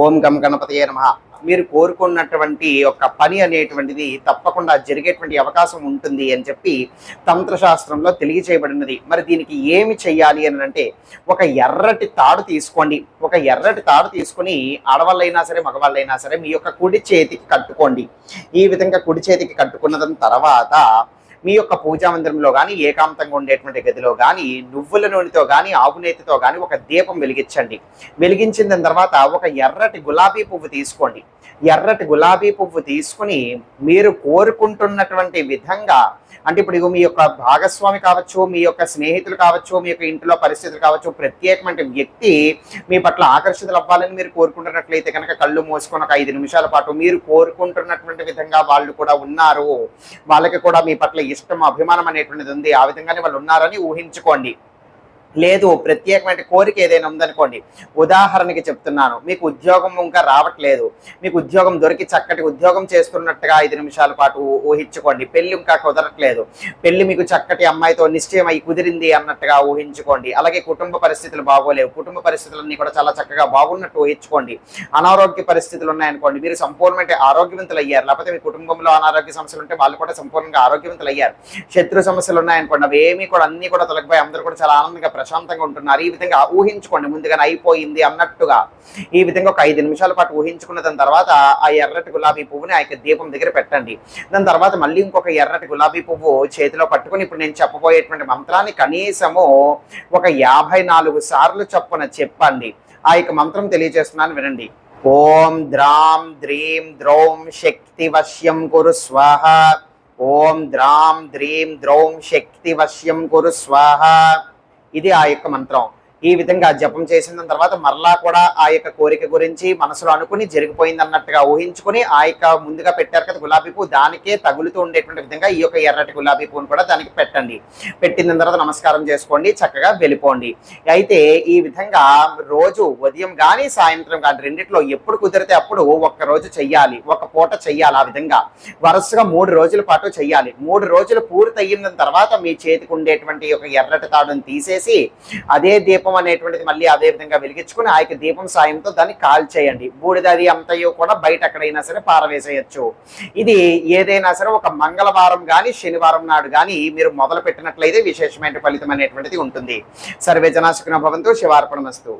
ఓం గం గణపతి నమ. మీరు కోరుకున్నటువంటి ఒక పని అనేటువంటిది తప్పకుండా జరిగేటువంటి అవకాశం ఉంటుంది అని చెప్పి తంత్రశాస్త్రంలో తెలియచేయబడినది. మరి దీనికి ఏమి చెయ్యాలి అని అంటే ఒక ఎర్రటి తాడు తీసుకోండి. ఒక ఎర్రటి తాడు తీసుకుని ఆడవాళ్ళైనా సరే మగవాళ్ళైనా సరే మీ యొక్క కుడి చేతికి కట్టుకోండి. ఈ విధంగా కుడి చేతికి కట్టుకున్న తర్వాత మీ యొక్క పూజా మందిరంలో కానీ ఏకాంతంగా ఉండేటువంటి గదిలో కానీ నువ్వుల నూనెతో కానీ ఆవు నేతితో కానీ ఒక దీపం వెలిగించండి. వెలిగించిన తర్వాత ఒక ఎర్రటి గులాబీ పువ్వు తీసుకోండి. ఎర్రటి గులాబీ పువ్వు తీసుకుని మీరు కోరుకుంటున్నటువంటి విధంగా అంటే ఇప్పుడు మీ యొక్క భాగస్వామి కావచ్చు మీ యొక్క స్నేహితులు కావచ్చు మీ యొక్క ఇంట్లో పరిస్థితులు కావచ్చు ప్రత్యేకమైన వ్యక్తి మీ పట్ల ఆకర్షితులు అవ్వాలని మీరు కోరుకుంటున్నట్లయితే కనుక కళ్ళు మూసుకొని ఒక ఐదు నిమిషాల పాటు మీరు కోరుకుంటున్నటువంటి విధంగా వాళ్ళు కూడా ఉన్నారు. వాళ్ళకి కూడా మీ పట్ల ఇష్టం అభిమానం అనేటువంటిది ఉంది. ఆ విధంగానే వాళ్ళు ఉన్నారని ఊహించుకోండి. లేదు ప్రత్యేకమైన కోరిక ఏదైనా ఉందనుకోండి. ఉదాహరణకి చెప్తున్నాను మీకు ఉద్యోగం ఇంకా రావట్లేదు. మీకు ఉద్యోగం దొరికి చక్కటి ఉద్యోగం చేస్తున్నట్టుగా ఐదు నిమిషాల పాటు ఊహించుకోండి. పెళ్ళి ఇంకా కుదరట్లేదు. పెళ్ళి మీకు చక్కటి అమ్మాయితో నిశ్చయం అయి కుదిరింది అన్నట్టుగా ఊహించుకోండి. అలాగే కుటుంబ పరిస్థితులు బాగోలేవు. కుటుంబ పరిస్థితులన్నీ కూడా చాలా చక్కగా బాగున్నట్టు ఊహించుకోండి. అనారోగ్య పరిస్థితులు ఉన్నాయనుకోండి మీరు సంపూర్ణమైన ఆరోగ్యవంతులు అయ్యారు లేకపోతే మీ కుటుంబంలో అనారోగ్య సమస్యలు ఉంటే వాళ్ళు కూడా సంపూర్ణంగా ఆరోగ్యవంతులు అయ్యారు శత్రు సమస్యలు ఉన్నాయనుకోండి అవి ఏమీ కూడా అన్ని కూడా తొలగిపోయి అందరూ కూడా చాలా ఆనందంగా ప్రశాంతంగా ఉంటున్నారు. ఈ విధంగా ఊహించుకోండి ముందుగానే అయిపోయింది అన్నట్టుగా. ఈ విధంగా ఒక ఐదు నిమిషాల పాటు ఊహించుకున్న దాని తర్వాత ఆ ఎర్రటి గులాబీ పువ్వుని ఆ యొక్క దీపం దగ్గర పెట్టండి. దాని తర్వాత మళ్ళీ ఇంకొక ఎర్రటి గులాబీ పువ్వు చేతిలో పట్టుకుని ఇప్పుడు నేను చెప్పబోయేటువంటి మంత్రాన్ని కనీసము ఒక యాభై నాలుగు సార్లు చొప్పున చెప్పండి. ఆ యొక్క మంత్రం తెలియజేస్తున్నాను వినండి. ఓం ద్రాం ద్రీం ద్రౌం శక్తి వశ్యం కురు స్వాహ. ఓం ద్రాం ద్రీం ద్రౌం శక్తి వశ్యం కురు స్వాహ. ఇది ఆ యొక్క మంత్రం. ఈ విధంగా జపం చేసిన తర్వాత మరలా కూడా ఆ యొక్క కోరిక గురించి మనసులో అనుకుని జరిగిపోయింది అన్నట్టుగా ఊహించుకుని ఆ యొక్క ముందుగా పెట్టారు కదా గులాబీ పువ్వు. దానికే తగులుతూ ఉండేటువంటి విధంగా ఈ యొక్క ఎర్రటి గులాబీ పువ్వును కూడా దానికి పెట్టండి. పెట్టిన తర్వాత నమస్కారం చేసుకోండి చక్కగా వెళ్ళిపోండి. అయితే ఈ విధంగా రోజు ఉదయం కానీ సాయంత్రం కానీ రెండిట్లో ఎప్పుడు కుదిరితే అప్పుడు ఒక్క రోజు చెయ్యాలి. ఒక పూట చెయ్యాలి ఆ విధంగా. వరుసగా మూడు రోజుల పాటు చెయ్యాలి. మూడు రోజులు పూర్తయిన తర్వాత మీ చేతికి ఉండేటువంటి ఒక ఎర్రటి తాడుని తీసేసి అదే దీపం అనేటువంటిది మళ్ళీ అదే విధంగా వెలిగించుకుని ఆ యొక్క దీపం సాయంతో దాన్ని కాల్ చేయండి బూడిద అది అంతయో కూడా బయట ఎక్కడైనా సరే పారవేసేయచ్చు. ఇది ఏదైనా సరే ఒక మంగళవారం కానీ శనివారం నాడు కానీ మీరు మొదలు పెట్టినట్లయితే విశేషమైన ఫలితం అనేటువంటిది ఉంటుంది. సర్వే జనాశకున భవంతు శివార్పణమస్తు.